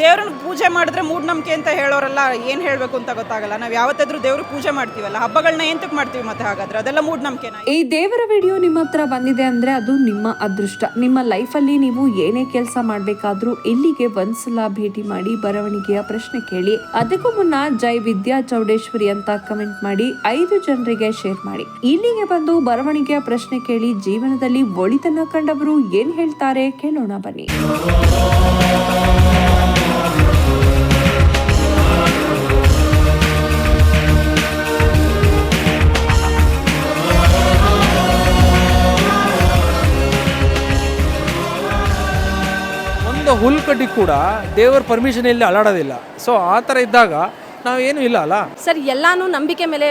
ದೇವ್ರನ್ನ ಪೂಜೆ ಮಾಡಿದ್ರೆ ಮೂಢನಂಬಿಕೆ ಅಂತ ಹೇಳೋರೆಲ್ಲ ಏನು ಹೇಳಬೇಕು ಅಂತ ಗೊತ್ತಾಗಲ್ಲ. ನಾವು ಯಾವತ್ತಾದ್ರೂ ದೇವ್ರಿಗೆ ಪೂಜೆ ಮಾಡ್ತೀವಲ್ಲ ಹಬ್ಬಗಳನ್ನ ಎಂತಕ್ಕೆ ಮಾಡ್ತೀವಿ ಮತ್ತೆ ಹಾಗಾದ್ರೆ? ಅದೆಲ್ಲ ಮೂಢನಂಬಿಕೆನ ಈ ದೇವರ ವಿಡಿಯೋ ನಿಮ್ಮ ಹತ್ರ ಬಂದಿದೆ ಅಂದ್ರೆ ಅದು ನಿಮ್ಮ ಅದೃಷ್ಟ. ನಿಮ್ಮ ಲೈಫಲ್ಲಿ ನೀವು ಏನೇ ಕೆಲಸ ಮಾಡ್ಬೇಕಾದ್ರೂ ಇಲ್ಲಿಗೆ ಒಂದ್ಸಲ ಭೇಟಿ ಮಾಡಿ ಬರವಣಿಗೆಯ ಪ್ರಶ್ನೆ ಕೇಳಿ. ಅದಕ್ಕೂ ಮುನ್ನ ಜೈ ವಿದ್ಯಾ ಚೌಡೇಶ್ವರಿ ಅಂತ ಕಮೆಂಟ್ ಮಾಡಿ, ಐದು ಜನರಿಗೆ ಶೇರ್ ಮಾಡಿ. ಇಲ್ಲಿಗೆ ಬಂದು ಬರವಣಿಗೆಯ ಪ್ರಶ್ನೆ ಕೇಳಿ ಜೀವನದಲ್ಲಿ ಒಳಿತನ್ನ ಕಂಡವರು ಏನ್ ಹೇಳ್ತಾರೆ ಕೇಳೋಣ ಬನ್ನಿ. ಒಂದು ಹುಲ್ಕಡ್ಡಿ ಕೂಡ ದೇವರ ಪರ್ಮಿಷನ್ ಇಲ್ಲಿ ಅಲಾಡೋದಿಲ್ಲ ಸೊ ಆ ಥರ ಇದ್ದಾಗ ನಾವೇನು ಇಲ್ಲ ಅಲ್ಲ? ಸರ್ ಎಲ್ಲಾನು ನಂಬಿಕೆ ಮೇಲೆ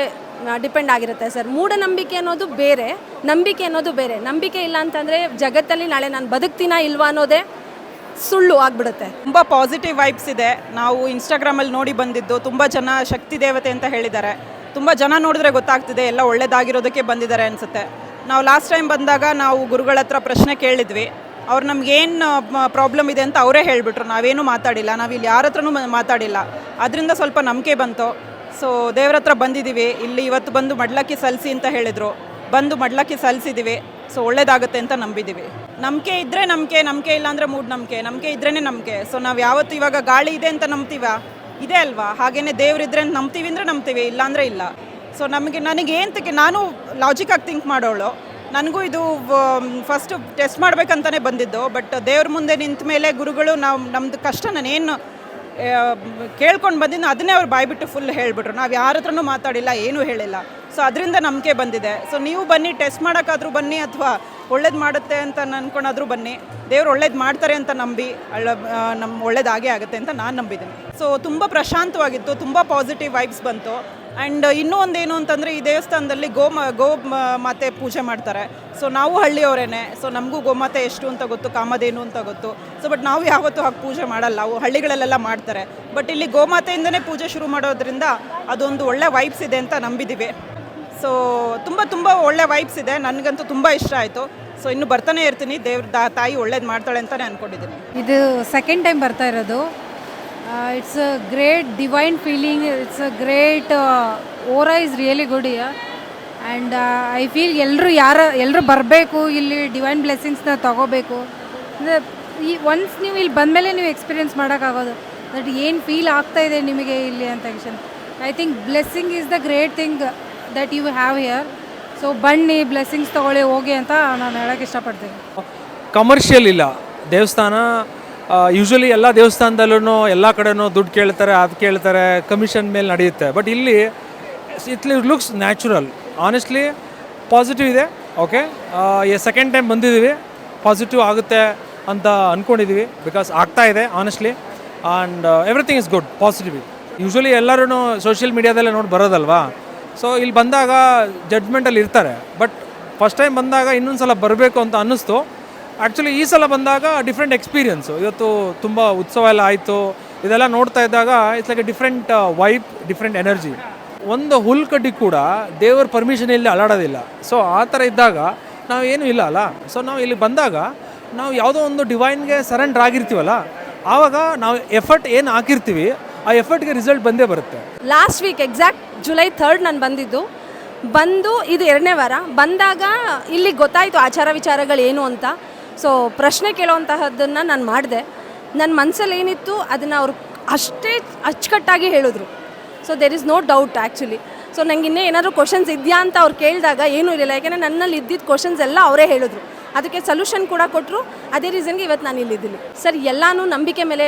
ಡಿಪೆಂಡ್ ಆಗಿರುತ್ತೆ ಸರ್. ಮೂಢನಂಬಿಕೆ ಅನ್ನೋದು ಬೇರೆ ನಂಬಿಕೆ ಅನ್ನೋದು ಬೇರೆ. ನಂಬಿಕೆ ಇಲ್ಲ ಅಂತಂದರೆ ಜಗತ್ತಲ್ಲಿ ನಾಳೆ ನಾನು ಬದುಕ್ತೀನಾ ಇಲ್ವಾ ಅನ್ನೋದೇ ಸುಳ್ಳು ಆಗ್ಬಿಡುತ್ತೆ. ತುಂಬ ಪಾಸಿಟಿವ್ ವೈಬ್ಸ್ ಇದೆ. ನಾವು ಇನ್ಸ್ಟಾಗ್ರಾಮಲ್ಲಿ ನೋಡಿ ಬಂದಿದ್ದು ತುಂಬ ಜನ ಶಕ್ತಿ ದೇವತೆ ಅಂತ ಹೇಳಿದ್ದಾರೆ. ತುಂಬ ಜನ ನೋಡಿದ್ರೆ ಗೊತ್ತಾಗ್ತಿದೆ ಎಲ್ಲ ಒಳ್ಳೇದಾಗಿರೋದಕ್ಕೆ ಬಂದಿದ್ದಾರೆ ಅನಿಸುತ್ತೆ. ನಾವು ಲಾಸ್ಟ್ ಟೈಮ್ ಬಂದಾಗ ನಾವು ಗುರುಗಳ ಹತ್ರ ಪ್ರಶ್ನೆ ಕೇಳಿದ್ವಿ. ಅವ್ರು ನಮ್ಗೇನು ಪ್ರಾಬ್ಲಮ್ ಇದೆ ಅಂತ ಅವರೇ ಹೇಳಿಬಿಟ್ರು. ನಾವೇನು ಮಾತಾಡಿಲ್ಲ. ನಾವು ಇಲ್ಲಿ ಯಾರ ಹತ್ರನೂ ಮಾತಾಡಿಲ್ಲ. ಅದರಿಂದ ಸ್ವಲ್ಪ ನಂಬಿಕೆ ಬಂತು. ಸೊ ದೇವ್ರ ಹತ್ರ ಬಂದಿದ್ದೀವಿ ಇಲ್ಲಿ ಇವತ್ತು ಬಂದು ಮಡ್ಲಕ್ಕಿ ಸಲ್ಲಿಸಿ ಅಂತ ಹೇಳಿದರು. ಬಂದು ಮಡ್ಲಕ್ಕಿ ಸಲ್ಲಿಸಿದ್ದೀವಿ ಸೊ ಒಳ್ಳೇದಾಗುತ್ತೆ ಅಂತ ನಂಬಿದ್ದೀವಿ ನಂಬಿಕೆ ಇದ್ದರೆ ನಂಬಿಕೆ ನಂಬಿಕೆ ಇಲ್ಲಾಂದರೆ ಮೂಡ್ ನಂಬಿಕೆ. ನಂಬಿಕೆ ಇದ್ರೇ ನಂಬಿಕೆ. ಸೊ ನಾವು ಯಾವತ್ತು ಇವಾಗ ಗಾಳಿ ಇದೆ ಅಂತ ನಂಬ್ತೀವ? ಇದೆ ಅಲ್ವಾ? ಹಾಗೇನೆ ದೇವ್ರಿದ್ರೆ ನಂಬ್ತೀವಿ ಅಂದರೆ ನಂಬ್ತೀವಿ, ಇಲ್ಲಾಂದರೆ ಇಲ್ಲ. ಸೊ ನಮಗೆ ನನಗೆ ಏನು ನಾನು ಲಾಜಿಕಾಗಿ ಥಿಂಕ್ ಮಾಡೋಳು. ನನಗೂ ಇದು ಫಸ್ಟು ಟೆಸ್ಟ್ ಮಾಡಬೇಕಂತಾನೆ ಬಂದಿದ್ದು. ಬಟ್ ದೇವ್ರ ಮುಂದೆ ನಿಂತ ಮೇಲೆ ಗುರುಗಳು ನಾವು ನಮ್ಮದು ಕಷ್ಟ ನಾನೇನು ಕೇಳ್ಕೊಂಡು ಬಂದಿದ್ದು ಅದನ್ನೇ ಅವ್ರು ಬಾಯ್ಬಿಟ್ಟು ಫುಲ್ ಹೇಳಿಬಿಟ್ರು. ನಾವು ಯಾರ ಹತ್ರನೂ ಮಾತಾಡಿಲ್ಲ, ಏನೂ ಹೇಳಿಲ್ಲ. ಸೊ ಅದರಿಂದ ನಂಬಿಕೆ ಬಂದಿದೆ. ಸೊ ನೀವು ಬನ್ನಿ ಟೆಸ್ಟ್ ಮಾಡೋಕ್ಕಾದ್ರೂ ಬನ್ನಿ ಅಥವಾ ಒಳ್ಳೇದು ಮಾಡುತ್ತೆ ಅಂತ ಅನ್ಕೊಂಡಾದ್ರೂ ಬನ್ನಿ. ದೇವ್ರು ಒಳ್ಳೇದು ಮಾಡ್ತಾರೆ ಅಂತ ನಂಬಿ, ಅಳ್ಳ ನಮ್ಮ ಒಳ್ಳೇದಾಗೇ ಆಗುತ್ತೆ ಅಂತ ನಾನು ನಂಬಿದ್ದೀನಿ. ಸೊ ತುಂಬ ಪ್ರಶಾಂತವಾಗಿತ್ತು, ತುಂಬ ಪಾಸಿಟಿವ್ ವೈಬ್ಸ್ ಬಂತು. ಆ್ಯಂಡ್ ಇನ್ನೂ ಒಂದೇನು ಅಂತಂದರೆ ಈ ದೇವಸ್ಥಾನದಲ್ಲಿ ಗೋ ಮ, ಗೋ ಮಾತೆ ಪೂಜೆ ಮಾಡ್ತಾರೆ. ಸೊ ನಾವು ಹಳ್ಳಿಯವರೇನೆ. ಸೊ ನಮಗೂ ಗೋಮಾತೆ ಎಷ್ಟು ಅಂತ ಗೊತ್ತು, ಕಾಮಧೇನು ಅಂತ ಗೊತ್ತು. ಸೊ ಬಟ್ ನಾವು ಯಾವತ್ತೂ ಹಾಗೆ ಪೂಜೆ ಮಾಡಲ್ಲ. ಅವು ಹಳ್ಳಿಗಳಲ್ಲೆಲ್ಲ ಮಾಡ್ತಾರೆ. ಬಟ್ ಇಲ್ಲಿ ಗೋಮಾತೆಯಿಂದನೇ ಪೂಜೆ ಶುರು ಮಾಡೋದ್ರಿಂದ ಅದೊಂದು ಒಳ್ಳೆ ವೈಬ್ಸ್ ಇದೆ ಅಂತ ನಂಬಿದ್ದೀವಿ ಸೊ ತುಂಬ ತುಂಬ ಒಳ್ಳೆ ವೈಬ್ಸ್ ಇದೆ. ನನಗಂತೂ ತುಂಬ ಇಷ್ಟ ಆಯಿತು. ಸೊ ಇನ್ನು ಬರ್ತಾನೆ ಇರ್ತೀನಿ. ದೇವ್ರ ತಾಯಿ ಒಳ್ಳೇದು ಮಾಡ್ತಾಳೆ ಅಂತಲೇ ಅಂದ್ಕೊಂಡಿದ್ದೀನಿ ಇದು ಸೆಕೆಂಡ್ ಟೈಮ್ ಬರ್ತಾ ಇರೋದು. It's a great divine feeling it's a great aura is really good year and I feel ಎಲ್ಲರೂ ಯಾರ ಎಲ್ಲರೂ ಬರಬೇಕು ಇಲ್ಲಿ ಡಿವೈನ್ ಬ್ಲೆಸ್ಸಿಂಗ್ಸ್ನ ತಗೋಬೇಕು. ಅಂದರೆ, ಈ ಒನ್ಸ್ ನೀವು ಇಲ್ಲಿ ಬಂದಮೇಲೆ ನೀವು ಎಕ್ಸ್ಪೀರಿಯೆನ್ಸ್ ಮಾಡೋಕ್ಕಾಗೋದು. ದಟ್ ಏನು ಫೀಲ್ ಆಗ್ತಾ ಇದೆ ನಿಮಗೆ ಇಲ್ಲಿ ಅಂತ ತಕ್ಷಣ I think blessing is the great thing that you have here so ಬನ್ನಿ ಬ್ಲೆಸ್ಸಿಂಗ್ಸ್ ತೊಗೊಳ್ಳಿ, ಹೋಗಿ ಅಂತ ನಾನು ಹೇಳೋಕ್ಕೆ ಇಷ್ಟಪಡ್ತೀನಿ. ಕಮರ್ಷಿಯಲ್ ಇಲ್ಲ. ದೇವಸ್ಥಾನ ಯೂಶ್ವಲಿ ಎಲ್ಲ ದೇವಸ್ಥಾನದಲ್ಲೂ ಎಲ್ಲ ಕಡೆನೂ ದುಡ್ಡು ಕೇಳ್ತಾರೆ, ಅದು ಕೇಳ್ತಾರೆ ಕಮಿಷನ್ ಮೇಲೆ ನಡೆಯುತ್ತೆ. ಬಟ್ ಇಲ್ಲಿ it looks natural honestly positive ಇದೆ ಓಕೆ ಸೆಕೆಂಡ್ ಟೈಮ್ ಬಂದಿದ್ದೀವಿ ಪಾಸಿಟಿವ್ ಆಗುತ್ತೆ ಅಂತ ಅಂದ್ಕೊಂಡಿದ್ದೀವಿ ಬಿಕಾಸ್ ಆಗ್ತಾ ಇದೆ honestly and everything is good positive usually ಎಲ್ಲರೂ ಸೋಷಿಯಲ್ ಮೀಡಿಯಾದಲ್ಲೇ ನೋಡಿ ಬರೋದಲ್ವಾ? ಸೊ ಇಲ್ಲಿ ಬಂದಾಗ ಜಡ್ಜ್ಮೆಂಟಲ್ಲಿ ಇರ್ತಾರೆ. ಬಟ್ ಫಸ್ಟ್ ಟೈಮ್ ಬಂದಾಗ ಇನ್ನೊಂದು ಸಲ ಬರಬೇಕು ಅಂತ ಅನ್ನಿಸ್ತು. ಆ್ಯಕ್ಚುಲಿ ಈ ಸಲ ಬಂದಾಗ ಡಿಫ್ರೆಂಟ್ ಎಕ್ಸ್ಪೀರಿಯನ್ಸು ಇವತ್ತು ತುಂಬ ಉತ್ಸವ ಎಲ್ಲ ಆಯಿತು. ಇದೆಲ್ಲ ನೋಡ್ತಾ ಇದ್ದಾಗ it's like a different vibe different energy ಒಂದು ಹುಲ್ ಕಡ್ಡಿ ಕೂಡ ದೇವರ ಪರ್ಮಿಷನ್ ಇಲ್ಲಿ ಅಲಾಡೋದಿಲ್ಲ ಸೊ ಆ ಥರ ಇದ್ದಾಗ ನಾವು ಏನೂ ಇಲ್ಲ ಅಲ್ಲ? ಸೊ ನಾವು ಇಲ್ಲಿ ಬಂದಾಗ ನಾವು ಯಾವುದೋ ಒಂದು ಡಿವೈನ್ಗೆ ಸರೆಂಡರ್ ಆಗಿರ್ತೀವಲ್ಲ? ಆವಾಗ ನಾವು ಎಫರ್ಟ್ ಏನು ಹಾಕಿರ್ತೀವಿ, ಆ ಎಫರ್ಟ್ಗೆ ರಿಸಲ್ಟ್ ಬಂದೇ ಬರುತ್ತೆ. Last week exact July third ನಾನು ಬಂದಿದ್ದು. ಬಂದು ಇದು ಎರಡನೇ ವಾರ. ಬಂದಾಗ ಇಲ್ಲಿ ಗೊತ್ತಾಯಿತು ಆಚಾರ ವಿಚಾರಗಳು ಏನು ಅಂತ. ಸೊ ಪ್ರಶ್ನೆ ಕೇಳೋವಂತಹದ್ದನ್ನು ನಾನು ಮಾಡಿದೆ. ನನ್ನ ಮನಸ್ಸಲ್ಲಿ ಏನಿತ್ತು, ಅದನ್ನು ಅವರು ಅಷ್ಟೇ ಅಚ್ಚುಕಟ್ಟಾಗಿ ಹೇಳಿದ್ರು. So there is no doubt actually so ನಂಗೆ ಇನ್ನೇ ಏನಾದರೂ ಕ್ವಶನ್ಸ್ ಇದೆಯಾ ಅಂತ ಅವ್ರು ಕೇಳಿದಾಗ ಏನೂ ಇರಲಿಲ್ಲ. ಯಾಕೆಂದರೆ ನನ್ನಲ್ಲಿ ಇದ್ದಿದ್ದ ಕ್ವಶನ್ಸ್ ಎಲ್ಲ ಅವರೇ ಹೇಳಿದ್ರು. ಅದಕ್ಕೆ ಸೊಲ್ಯೂಷನ್ ಕೂಡ ಕೊಟ್ಟರು ಅದೇ ರೀಸನ್ಗೆ ಇವತ್ತು ನಾನು ಇಲ್ಲಿದ್ದೀನಿ ಸರ್ ಎಲ್ಲಾನು ನಂಬಿಕೆ ಮೇಲೆ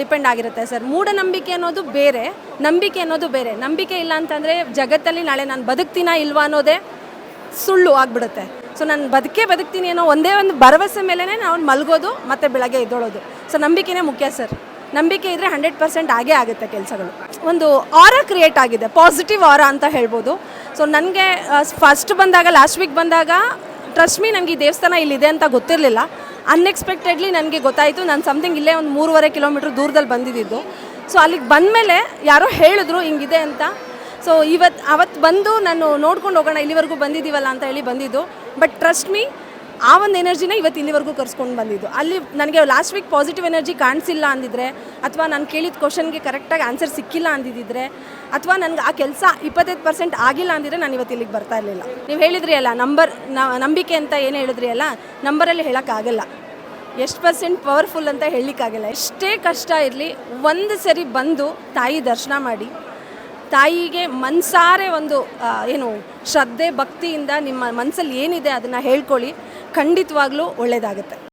ಡಿಪೆಂಡ್ ಆಗಿರುತ್ತೆ ಸರ್ ಮೂಢನಂಬಿಕೆ ಅನ್ನೋದು ಬೇರೆ, ನಂಬಿಕೆ ಅನ್ನೋದು ಬೇರೆ. ನಂಬಿಕೆ ಇಲ್ಲ ಅಂತಂದರೆ ಜಗತ್ತಲ್ಲಿ ನಾಳೆ ನಾನು ಬದುಕ್ತೀನಾ ಇಲ್ವಾ ಅನ್ನೋದೇ ಸುಳ್ಳು ಆಗಿಬಿಡುತ್ತೆ. ಸೊ ನಾನು ಬದುಕೇ ಬದುಕ್ತೀನಿ ಅನ್ನೋ ಒಂದೇ ಒಂದು ಭರವಸೆ ಮೇಲೇ ನಾವು ಮಲಗೋದು ಮತ್ತು ಬೆಳಗ್ಗೆ ಎದ್ದೋಳೋದು. ಸೊ ನಂಬಿಕೆನೇ ಮುಖ್ಯ ಸರ್. ನಂಬಿಕೆ ಇದ್ದರೆ ಹಂಡ್ರೆಡ್ ಪರ್ಸೆಂಟ್ ಆಗೇ ಆಗುತ್ತೆ ಕೆಲಸಗಳು. ಒಂದು ಆರ ಕ್ರಿಯೇಟ್ ಆಗಿದೆ ಪಾಸಿಟಿವ್ ಆರ ಅಂತ ಹೇಳ್ಬೋದು. ಸೊ ನನಗೆ ಫಸ್ಟ್ ಬಂದಾಗ ಲಾಸ್ಟ್ ವೀಕ್ ಬಂದಾಗ ಟ್ರಸ್ಟ್ ಮೀ ನನಗೆ ಈ ದೇವಸ್ಥಾನ ಇಲ್ಲಿದೆ ಅಂತ ಗೊತ್ತಿರಲಿಲ್ಲ. ಅನ್ಎಕ್ಸ್ಪೆಕ್ಟೆಡ್ಲಿ ನನಗೆ ಗೊತ್ತಾಯಿತು, ನಾನು ಸಮಥಿಂಗ್ ಇಲ್ಲೇ ಒಂದು ಮೂರುವರೆ ಕಿಲೋಮೀಟ್ರ್ ದೂರದಲ್ಲಿ ಬಂದಿದ್ದು. ಸೊ ಅಲ್ಲಿಗೆ ಬಂದಮೇಲೆ ಯಾರೋ ಹೇಳಿದ್ರು, ಹಿಂಗಿದೆ ಅಂತ. ಸೊ ಇವತ್ತು ಅವತ್ತು ಬಂದು ನಾನು ನೋಡ್ಕೊಂಡು ಹೋಗೋಣ, ಇಲ್ಲಿವರೆಗೂ ಬಂದಿದ್ದೀವಲ್ಲ ಅಂತ ಹೇಳಿ ಬಂದಿದ್ದು. ಬಟ್ ಟ್ರಸ್ಟ್ ಮೀ ಆ ಒಂದು ಎನರ್ಜಿನ ಇವತ್ತು ಇಲ್ಲಿವರೆಗೂ ಕರ್ಸ್ಕೊಂಡು ಬಂದಿದ್ದು. ಅಲ್ಲಿ ನನಗೆ ಲಾಸ್ಟ್ ವೀಕ್ ಪಾಸಿಟಿವ್ ಎನರ್ಜಿ ಕಾಣಿಸಿಲ್ಲ ಅಂದಿದ್ರೆ, ಅಥವಾ ನಾನು ಕೇಳಿದ ಕ್ವಶನ್ಗೆ ಕರೆಕ್ಟಾಗಿ ಆನ್ಸರ್ ಸಿಕ್ಕಿಲ್ಲ ಅಂದಿದ್ದಿದ್ರೆ ಅಥವಾ ನನಗೆ ಆ ಕೆಲಸ ಇಪ್ಪತ್ತೈದು ಪರ್ಸೆಂಟ್ ಆಗಿಲ್ಲ ಅಂದಿದ್ರೆ ನಾನು ಇವತ್ತು ಇಲ್ಲಿಗೆ ಬರ್ತಾ ಇರಲಿಲ್ಲ. ನೀವು ಹೇಳಿದ್ರಿ ಅಲ್ಲ, ನಂಬರ್ ನಂಬಿಕೆ ಅಂತ ಏನು ಹೇಳಿದ್ರಿ ಅಲ್ಲ, ನಂಬರಲ್ಲಿ ಹೇಳೋಕ್ಕಾಗಲ್ಲ. ಎಷ್ಟು ಪರ್ಸೆಂಟ್ ಪವರ್ಫುಲ್ ಅಂತ ಹೇಳಲಿಕ್ಕಾಗಲ್ಲ. ಎಷ್ಟೇ ಕಷ್ಟ ಇರಲಿ, ಒಂದು ಸರಿ ಬಂದು ತಾಯಿ ದರ್ಶನ ಮಾಡಿ ತಾಯಿಗೆ ಮನ್ಸಾರೆ ಒಂದು ಏನು ಶ್ರದ್ಧೆ ಭಕ್ತಿಯಿಂದ ನಿಮ್ಮ ಮನಸ್ಸಲ್ಲಿ ಏನಿದೆ ಅದನ್ನು ಹೇಳ್ಕೊಳ್ಳಿ. ಖಂಡಿತವಾಗ್ಲೂ ಒಳ್ಳೆಯದಾಗುತ್ತೆ